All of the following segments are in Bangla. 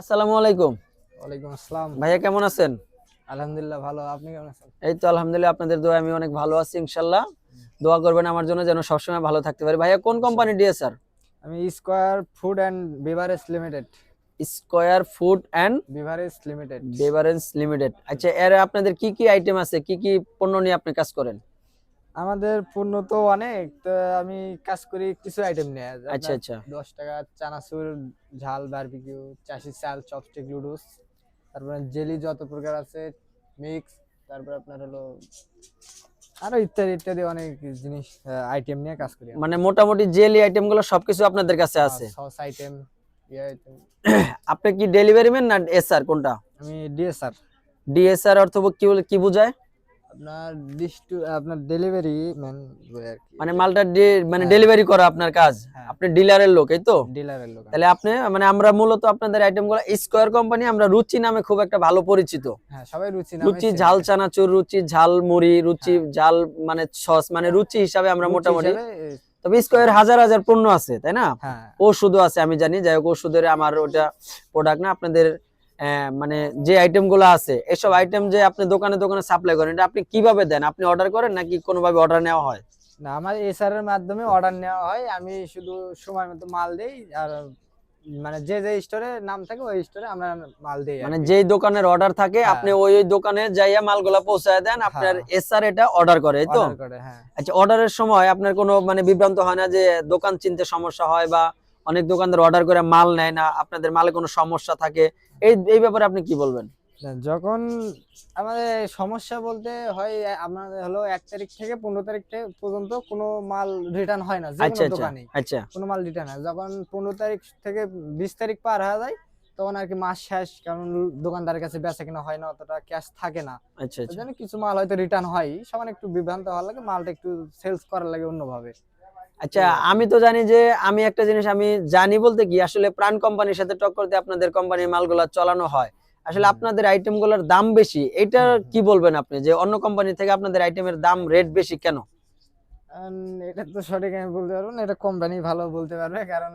আসসালামু আলাইকুম। ওয়ালাইকুম আসসালাম। ভাইয়া কেমন আছেন? আলহামদুলিল্লাহ ভালো। আপনি কেমন আছেন? এই তো আলহামদুলিল্লাহ আপনাদের দোয়া আমি অনেক ভালো আছি ইনশাল্লাহ দোয়া করবেন আমার জন্য যেন সবসময় ভালো থাকতে পারি। ভাইয়া কোন কোম্পানি ডিএসআর আমি square food and beverage limited square food and beverage limited beverages limited আচ্ছা এর আপনাদের কি কি আইটেম আছে? কি কি পণ্য নিয়ে আপনি কাজ করেন? আমাদের পণ্য তো অনেক তো আমি কাজ করি কিছু আইটেম নিয়ে। আচ্ছা আচ্ছা। দশ টাকা চানাচুর ঝাল বারবিকিউ চাষি চাল চপস্টিক লুডুস তারপরে জেলি যত প্রকার আছে মিক্স তারপর আপনার হলো আরও ইত্যাদি ইত্যাদি অনেক জিনিস আইটেম নিয়ে কাজ করি মানে মোটামুটি জেলি আইটেমগুলো সবকিছু আপনাদের কাছে আছে? সস আইটেম ইয়ে আইটেম আপনি কি ডেলিভারি ম্যান না এসআর কোনটা? আমি ডিএসআর ডিএসআর অর্থ কি বলে কি বোঝায়? আপনার ডিস্টু আপনার ডেলিভারি ম্যান মানে মালটা মানে হ্যাঁ। ডেলিভারি করা আপনার কাজ। হ্যাঁ। আপনি ডিলারের লোক এই তো? ডিলারের লোক। তাহলে আপনি মানে আমরা মূলত আপনাদের স্কোয়ার কোম্পানি আমরা রুচি নামে খুব একটা ভালো পরিচিত। হ্যাঁ সবাই রুচি নামে রুচি ঝাল চানাচুর রুচি ঝাল মুড়ি রুচি হ্যাঁ। ঝাল মানে সস মানে রুচি হিসাবে আমরা মোটামুটি তবে স্কোয়ার হাজার হাজার পণ্য আছে তাই না? হ্যাঁ। ওষুধও আছে আমি জানি। যাই হোক ওষুধের আমার ওটা প্রোডাক্ট না আপনাদের মানে যে আইটেমগুলো আছে এসব আইটেম যে আপনি দোকানে দোকানে সাপ্লাই করেন এটা আপনি কীভাবে দেন? আপনি অর্ডার করেন নাকি কোনোভাবে অর্ডার নেওয়া হয়? না আমার এসআর এর মাধ্যমে অর্ডার নেওয়া হয়। আমি শুধু সময় মতো মাল দেই আর মানে যে যে স্টোরে নাম থাকে ওই স্টোরে আমরা মাল দেই মানে যেই দোকানের অর্ডার থাকে হ্যাঁ। আপনি ওই ওই দোকানে যাইয়া মালগুলা পৌঁছায় দেন আপনার হ্যাঁ। এসআর এটা অর্ডার করে তো? হ্যাঁ। আচ্ছা অর্ডারের সময় আপনার কোনো মানে বিভ্রান্ত হয় না যে দোকান চিনতে সমস্যা হয় বা অনেক দোকানদার অর্ডার করে মাল নেয় না আপনাদের মালে কোনো সমস্যা থাকে? এই এই ব্যাপারে আপনি কি বলবেন? যখন আমাদের সমস্যা বলতে হয় আমাদের হলো এক তারিখ থেকে পনেরো তারিখ পর্যন্ত কোনো মাল রিটার্ন হয় না যে আচ্ছা কোনো আচ্ছা দোকানে আচ্ছা। কোনো মাল রিটার্ন হয় যখন পনেরো তারিখ থেকে বিশ তারিখ পার হয়ে যায় তখন আর কি মাস শেষ কারণ দোকানদারের কাছে বেচা কিনা হয় না অতটা ক্যাশ থাকে না। আচ্ছা আচ্ছা। জন্য কিছু মাল হয়তো রিটার্ন হয় সবার একটু বিভ্রান্ত হওয়ার লাগে মালটা একটু সেলস করার লাগে অন্যভাবে। আচ্ছা আমি তো জানি যে আমি একটা জিনিস আমি জানি বলতে কি আসলে প্রাণ কোম্পানির সাথে টক্কর দিয়ে আপনাদের কোম্পানির মালগুলা চালানো হয়। আসলে আপনাদের আইটেমগুলোর দাম বেশি এটা। কি বলবেন আপনি? যে অন্য কোম্পানি থেকে আপনাদের আইটেমের দাম রেট বেশি কেন? এটা তো সঠিক আমি বলতে পারব না এটা কোম্পানি ভালো বলতে পারবে কারণ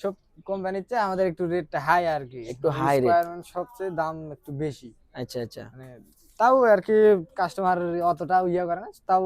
সব কোম্পানির চেয়ে আমাদের একটু রেটটা হাই আর কি। একটু high rate। Requirement সবচেয়ে দাম একটু বেশি। আচ্ছা আচ্ছা। মানে তাও আর কি কাস্টমার অতটা ইয়ে করে না তাও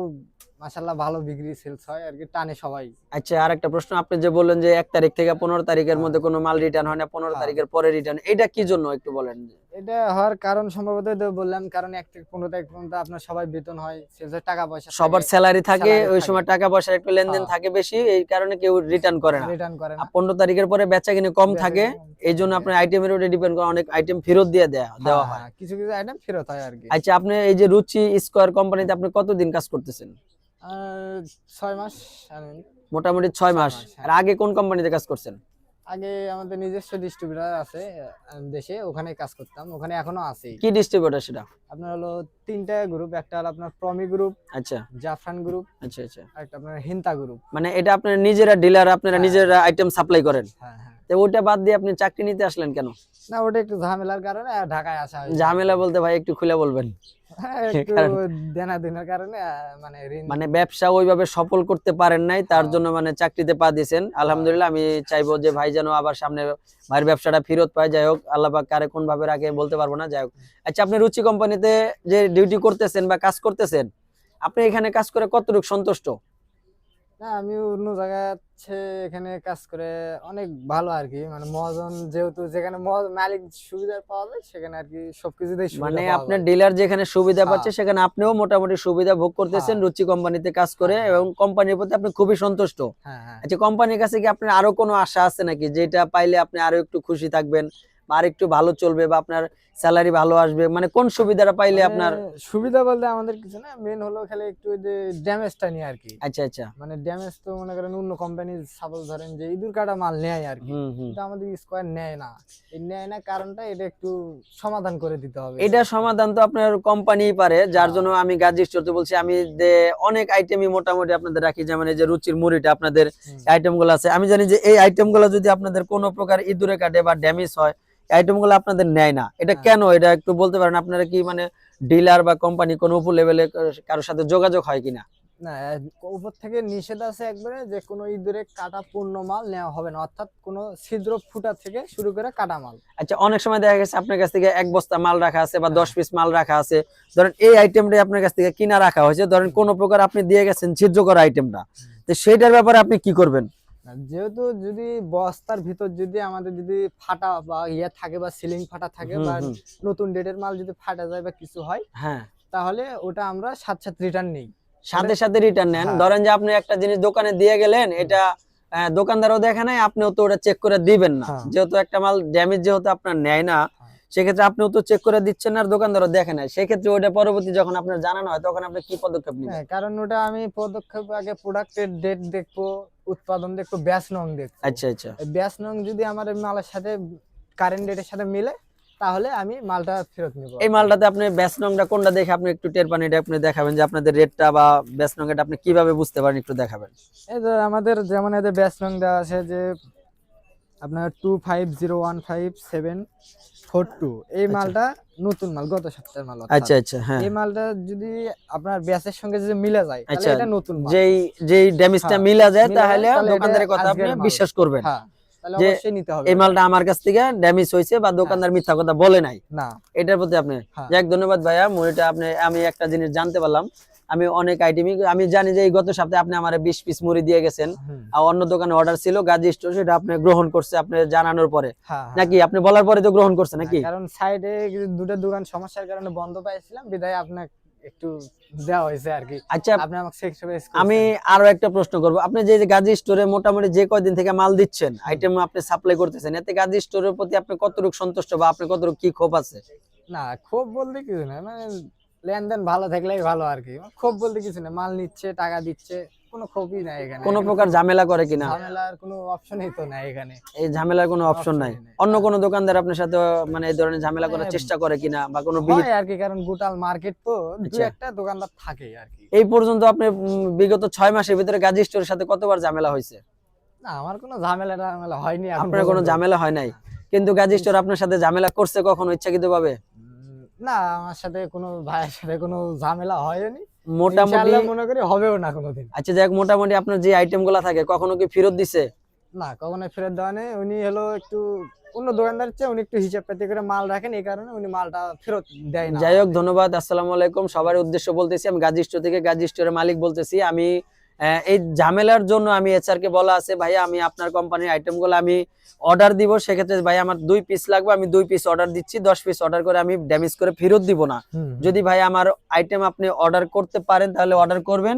মাশাল্লাহ ভালো বিক্রি সেলস হয় আর কি টানে সবাই আচ্ছা আর একটা প্রশ্ন আপনি যে বললেন যে এক তারিখ থেকে পনেরো তারিখের হ্যাঁ। মধ্যে কোনো মাল রিটার্ন হয় না পনেরো হ্যাঁ। তারিখের পরে রিটার্ন এটা কি জন্য একটু বলেন এটা হওয়ার কারণ সম্ভবত বললাম কারণ এক থেকে পনেরো তারিখ পর্যন্ত আপনার সবাই বেতন হয় সেলসের টাকা পয়সা সবার স্যালারি থাকে ওই সময় টাকা পয়সার একটু লেনদেন হ্যাঁ। থাকে বেশি এই কারণে কেউ রিটার্ন করে না রিটার্ন করে না আর পনেরো তারিখের পরে বেচা কিনে কম থাকে এই জন্য। আপনার আইটেমের উপরে ডিপেন্ড করে অনেক আইটেম ফেরত দিয়ে দেয়া দেওয়া হ্যাঁ, কিছু কিছু আইটেম ফেরত হয় আর কি আচ্ছা আপনি এই যে রুচি স্কোয়ার কোম্পানিতে আপনি কতদিন কাজ করতেছেন ছয় মাস মোটামুটি ছয় মাস। হ্যাঁ। আর আগে কোন কোম্পানিতে কাজ করছেন? আগে আমাদের নিজস্ব ডিস্ট্রিবিউটার আছে দেশে ওখানে কাজ করতাম ওখানে এখনও আছে। কি ডিস্ট্রিবিউটার সেটা? আপনার হলো তিনটা গ্রুপ একটা হলো আপনার প্রমি গ্রুপ আচ্ছা। জাফরান গ্রুপ আচ্ছা আচ্ছা। আর একটা আপনার হিন্তা গ্রুপ মানে এটা আপনার নিজেরা ডিলার আপনারা হ্যাঁ। নিজেরা আইটেম সাপ্লাই করেন। হ্যাঁ হ্যাঁ। তো ওটা বাদ দিয়ে আপনি চাকরি নিতে আসলেন কেন? না ওটা একটু ঝামেলার কারণে ঢাকায় আসা হয়েছে। ঝামেলা বলতে ভাই একটু খুলে বলবেন। হ্যাঁ, মানে মানে ব্যবসা ওইভাবে সফল করতে পারেন নাই তার হ্যাঁ। জন্য মানে চাকরিতে পা দিয়েছেন। আলহামদুলিল্লাহ আমি চাইব যে ভাই যেন আবার সামনে ভাইয়ের ব্যবসাটা ফেরত পায়। যাই হোক আল্লাহ কারে কোন ভাবে রাখে বলতে পারব না। যাই হোক। আচ্ছা আপনি রুচি কোম্পানিতে যে ডিউটি করতেছেন বা কাজ করতেছেন আপনি এখানে কাজ করে কতটুকু সন্তুষ্ট না আমি অন্য হচ্ছে এখানে কাজ করে অনেক ভালো আর কি মানে মহাজন যেহেতু যেখানে মালিক সুবিধা পাওয়া যায় সেখানে আর কি সুবিধা মানে আপনার ডিলার যেখানে সুবিধা হ্যাঁ। পাচ্ছে সেখানে আপনিও মোটামুটি সুবিধা ভোগ করতেছেন হ্যাঁ। রুচি কোম্পানিতে কাজ করে হ্যাঁ। এবং কোম্পানির প্রতি আপনি খুবই সন্তুষ্ট আচ্ছা কোম্পানির কাছে কি আপনার আরও কোনো আশা আছে নাকি যেটা পাইলে আপনি আরও একটু খুশি থাকবেন আর একটু ভালো চলবে বা আপনার স্যালারি ভালো আসবে মানে কোন সুবিধাটা পাইলে আপনার? মানে সুবিধা বলতে আমাদের কিছু না মেন হলো খালি একটু যে ড্যামেজটা নিয়ে আর কি। আচ্ছা আচ্ছা। মানে ড্যামেজ তো মনে করেন অন্য কোম্পানির সাপোজ ধরেন যে ইঁদুর কাটা মাল নেয় আর কি কিন্তু আমাদের স্কোয়ার নেয় না। এই নেয় না কারণটা এটা একটু সমাধান করে দিতে হবে। এটা সমাধান তো আপনার কোম্পানি পারে যার হ্যাঁ। জন্য আমি গাজী স্টোরতে বলছি আমি যে অনেক আইটেমই মোটামুটি আপনাদের রাখি যেমন এই যে রুচির মুড়িটা আপনাদের হুম। আইটেমগুলো আছে। আমি জানি যে এই আইটেমগুলো যদি আপনাদের কোনো প্রকার ইঁদুরে কাটে বা ড্যামেজ হয় আইটেমগুলো আপনাদের নেয় না। এটা হ্যাঁ। কেন? এটা একটু বলতে পারেন আপনারা কি মানে ডিলার বা কোম্পানি কোনো উপর লেভেলে কারোর সাথে যোগাযোগ হয় কিনা? না উপর থেকে নিষেধ আছে একবারে যে কোনো ইঁদুরে কাটা পূর্ণ মাল নেওয়া হবে না। অর্থাৎ কোনো ছিদ্র ফুটা থেকে শুরু করে কাটা মাল। আচ্ছা অনেক সময় দেখা গেছে আপনার কাছ থেকে এক বস্তা মাল রাখা আছে বা দশ পিস মাল রাখা আছে। ধরেন এই আইটেমটাই আপনার কাছ থেকে কিনা রাখা হয়েছে। ধরেন কোনো প্রকার আপনি দিয়ে গেছেন ছিদ্র করা আইটেমটা তো সেইটার ব্যাপারে আপনি কি করবেন? যেহেতু যদি বস্তার ভিতর যদি আমাদের যদি ফাটা বা ইয়ে থাকে বা সিলিং ফাটা থাকে বা নতুন ডেটের মাল যদি ফাটা যায় বা কিছু হয় হ্যাঁ। তাহলে ওটা আমরা সাথে সাত রিটার্ন নেই। সাথে সাথে রিটার্ন নেন। হ্যাঁ। ধরেন যে আপনি একটা জিনিস দোকানে দিয়ে গেলেন এটা দোকানদারও দেখে নাই আপনিও তো ওটা চেক করে দিবেন না। হ্যাঁ। যেহেতু একটা মাল ড্যামেজ যেহেতু আপনার নেয় না সেক্ষেত্রে আপনিও তো চেক করে দিচ্ছেন আর দোকানদারও দেখে নাই। সেক্ষেত্রে ওটা পরবর্তী যখন আপনার জানানো হয় তখন আপনি কি পদক্ষেপ নেবেন? হ্যাঁ কারণ ওটা আমি পদক্ষেপ আগে প্রোডাক্টের ডেট দেখব উৎপাদন দেখব ব্যাস নং দেখব। আচ্ছা আচ্ছা। ব্যাস নং যদি আমার মালের সাথে কারেন্ট ডেটের সাথে মিলে তাহলে আমি মালটা ফেরত নিব। এই মালটাতে আপনি ব্যাস নংটা কোনটা দেখে আপনি একটু টের পান এটা আপনি দেখাবেন যে আপনাদের রেটটা বা ব্যাস নংটা আপনি কীভাবে বুঝতে পারেন একটু দেখাবেন। এই যে আমাদের যেমন এদের ব্যাস নং দেওয়া আছে যে আপনার two five zero one five seven four two এই আচ্ছা। মালটা নতুন মাল গত সপ্তাহের মাল আচ্ছা আচ্ছা হ্যাঁ। এই মালটা যদি আপনার ব্যাসের সঙ্গে যদি মিলে যায় তাহলে আচ্ছা, এটা নতুন মাল। যেই যেই ড্যামেজটা হ্যাঁ, মিলা যায় তাহলে দোকানদারের কথা আপনি বিশ্বাস করবেন। হ্যাঁ তাহলে যে অবশ্যই নিতে হবে। এই মালটা আমার কাছ থেকে ড্যামেজ হয়েছে বা দোকানদার মিথ্যা কথা বলে নাই। না। এটার প্রতি আপনি হ্যাঁ। যাক ধন্যবাদ ভাইয়া। মুড়িটা আপনি আমি একটা জিনিস জানতে পারলাম। আমি অনেক আইটেমই আমি জানি যে গত সপ্তাহে আপনি আমার বিশ পিস মুড়ি দিয়ে গেছেন। আর অন্য দোকানে অর্ডার ছিল গাজী স্টোর সেটা আপনি গ্রহণ করছে আপনি জানানোর পরে। হ্যাঁ, হ্যাঁ। নাকি? আপনি বলার পরে তো গ্রহণ করছে নাকি? হ্যাঁ, কারণ সাইডে দুটো দোকান সমস্যার কারণে বন্ধ পাইছিলাম বিদায় আপনাকে একটু দেওয়া হয়েছে আর কি। আচ্ছা আপনি আমাকে আমি আরও একটা প্রশ্ন করব। আপনি যে গাজী স্টোরে মোটামুটি যে কয়দিন থেকে মাল দিচ্ছেন আইটেম আপনি সাপ্লাই করতেছেন এতে গাজী স্টোরের প্রতি আপনি কতটুকু সন্তুষ্ট বা আপনি কতটুকু কি ক্ষোভ আছে? না খুব বলতে কিছু না মানে লেনদেন ভালো থাকলেই ভালো আর কি খুব বলতে কিছু না মাল নিচ্ছে টাকা দিচ্ছে কোনো ক্ষোভই নাই এখানে। কোনো প্রকার ঝামেলা করে কিনা? ঝামেলার কোনো অপশনই তো নাই এখানে। এই ঝামেলার কোনো অপশন নাই? অন্য কোনো দোকানদার আপনার সাথে মানে এই ধরনের ঝামেলা করার হ্যাঁ। চেষ্টা করে কিনা বা কোনো হয় আর কি কারণ গোটাল মার্কেট তো দুই আচ্ছা। একটা দোকানদার থাকে আর কি এই পর্যন্ত আপনি বিগত ছয় মাসের ভিতরে গাজী স্টোরের সাথে কতবার ঝামেলা হয়েছে? না আমার কোনো ঝামেলা টামেলা হয়নি আপনার কোনো ঝামেলা হয় নাই? কিন্তু গাজী স্টোর আপনার সাথে ঝামেলা করছে কখনো ইচ্ছাকৃত ভাবে উম, না আমার সাথে কোনো ভাইয়ের সাথে কোনো ঝামেলা হয়নি। মোটামুটি মনে করি হবেও না কোনোদিন। আচ্ছা যাক মোটামুটি আপনার যে আইটেমগুলা থাকে কখনো কি ফেরত দিছে? না কখনো ফেরত দেওয়া নেই। উনি হলো একটু অন্য দোকানদার চেয়ে উনি একটু হিসাব পাতি করে মাল রাখেন এই কারণে উনি মালটা ফেরত দেয় না। যাই হোক ধন্যবাদ আসসালামু আলাইকুম। সবার উদ্দেশ্য বলতেছি আমি গাজী স্টোর থেকে গাজী স্টোরের মালিক বলতেছি। আমি এই ঝামেলার জন্য আমি এইচআর কে বলা আছে ভাই আমি আপনার কোম্পানির আইটেমগুলো আমি অর্ডার দিব সেক্ষেত্রে ভাই আমার দুই পিস লাগবে আমি দুই পিস অর্ডার দিচ্ছি দশ পিস অর্ডার করে আমি ড্যামেজ করে ফেরত দিব না। যদি ভাই আমার আইটেম আপনি অর্ডার করতে পারেন তাহলে অর্ডার করবেন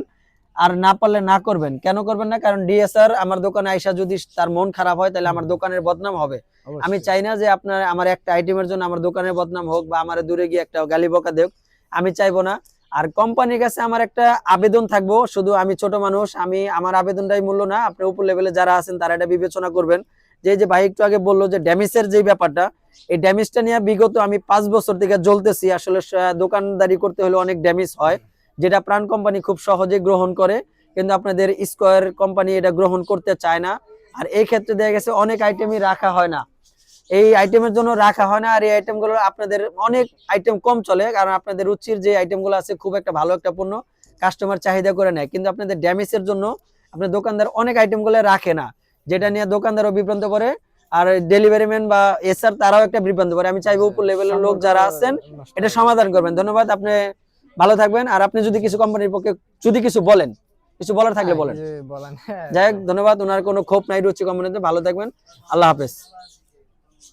আর না পারলে না করবেন। কেন করবেন না? কারণ ডিএসআর আমার দোকানে আইসা যদি তার মন খারাপ হয় তাহলে আমার দোকানের বদনাম হবে। আমি চাই না যে আপনার আমার একটা আইটেমের জন্য আমার দোকানের বদনাম হোক বা আমার দূরে গিয়ে একটা গালি বকা দেখ আমি চাইব না। আর কোম্পানির কাছে আমার একটা আবেদন থাকব, শুধু আমি ছোট মানুষ, আমি, আমার আবেদনটাই মূল্য না, আপনি উপর লেভেলে যারা আছেন তারা এটা বিবেচনা করবেন। যে যে ভাই একটু আগে বলল যে ড্যামেজের যে ব্যাপারটা, এই ড্যামেজটা নিয়ে বিগত আমি পাঁচ বছর থেকে জ্বলতেছি, আসলে দোকানদারি করতে হলে অনেক ড্যামেজ হয়, যেটা প্রাণ কোম্পানি খুব সহজে গ্রহণ করে, কিন্তু আপনাদের স্কোয়ার কোম্পানি এটা গ্রহণ করতে চায় না। আর এই ক্ষেত্রে দেখা গেছে অনেক আইটেমই রাখা হয় না। এই আইটেমের জন্য রাখা হয় না আর এই আইটেমগুলো আপনাদের অনেক আইটেম কম চলে কারণ আপনাদের রুচির যে আইটেমগুলো আছে খুব একটা ভালো একটা পণ্য কাস্টমার চাহিদা করে নেয়। কিন্তু আপনাদের ড্যামেজের জন্য আপনার দোকানদার অনেক আইটেমগুলো রাখে না যেটা নিয়ে দোকানদারও বিভ্রান্ত করে আর ডেলিভারি ম্যান বা এসআর তারাও একটা বিভ্রান্ত করে। আমি চাইব উপর লেভেলের লোক যারা আছেন এটা সমাধান করবেন। ধন্যবাদ আপনি ভালো থাকবেন। আর আপনি যদি কিছু কোম্পানির পক্ষে যদি কিছু বলেন কিছু বলার থাকলে হ্যাঁ, বলেন। হ্যাঁ, যাই হোক ধন্যবাদ ওনার কোনো ক্ষোভ নাই রুচি কোম্পানিতে ভালো থাকবেন। আল্লাহ হাফেজ।